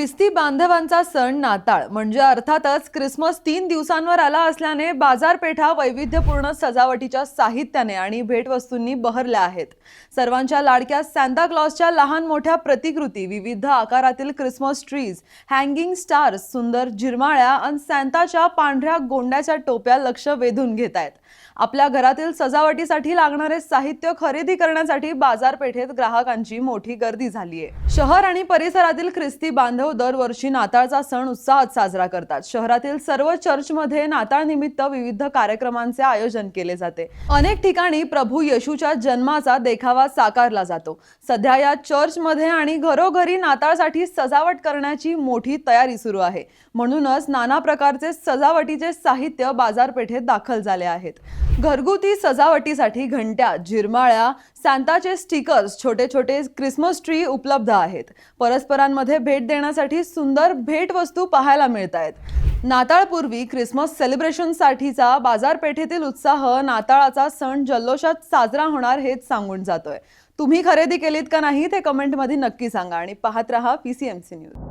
ख्रिस्ती बांधवांचा सण नाताळ म्हणजे अर्थातच क्रिसमस तीन दिवसांवर आला असल्याने बाजारपेठा वैविध्यपूर्ण सजावटीच्या साहित्याने आणि भेटवस्तूंनी बहरल्या आहेत. सर्वांच्या लाडक्या सॅन्ता क्लॉसच्या लहान मोठ्या प्रतिकृती विविध आकारातील क्रिसमस ट्रीज हँगिंग स्टार्स सुंदर झिरमाळ्या आणि सॅन्ताच्या पांढऱ्या गोंड्याच्या टोप्या लक्ष वेधून घेत आहेत. आपल्या घरातील सजावटीसाठी लागणारे साहित्य खरेदी करण्यासाठी बाजारपेठेत ग्राहकांची मोठी गर्दी झाली आहे शहर आणि परिसरातील ख्रिस्ती बांधव दरवर्षी नाताळचा सण उत्साहात साजरा करतात. शहरातील सर्व चर्चमध्ये नाताळ निमित्त विविध कार्यक्रमांचे आयोजन केले जाते. अनेक ठिकाणी प्रभू येशूच्या जन्माचा देखावा साकारला जातो. सध्या या चर्चमध्ये आणि घरोघरी नाताळसाठी सजावट करण्याची मोठी तयारी सुरू आहे. म्हणूनच नाना प्रकारचे सजावटीचे साहित्य बाजारपेठेत दाखल झाले आहेत. घरगुती सजावटीसाठी घंट्या झिरमाळ्या सांताचे स्टिकर्स छोटे छोटे क्रिसमस ट्री उपलब्ध आहेत. परस्परांमध्ये भेट देण्यासाठी सुंदर भेटवस्तू पाहायला मिळत आहेत. नाताळपूर्वी क्रिसमस सेलिब्रेशनसाठीचा बाजारपेठेतील उत्साह नाताळाचा सण जल्लोषात साजरा होणार हेच सांगून जातोय. तुम्ही खरेदी केलीत का नाही ते कमेंटमध्ये नक्की सांगा आणि पाहत रहा पीसीएमसी न्यूज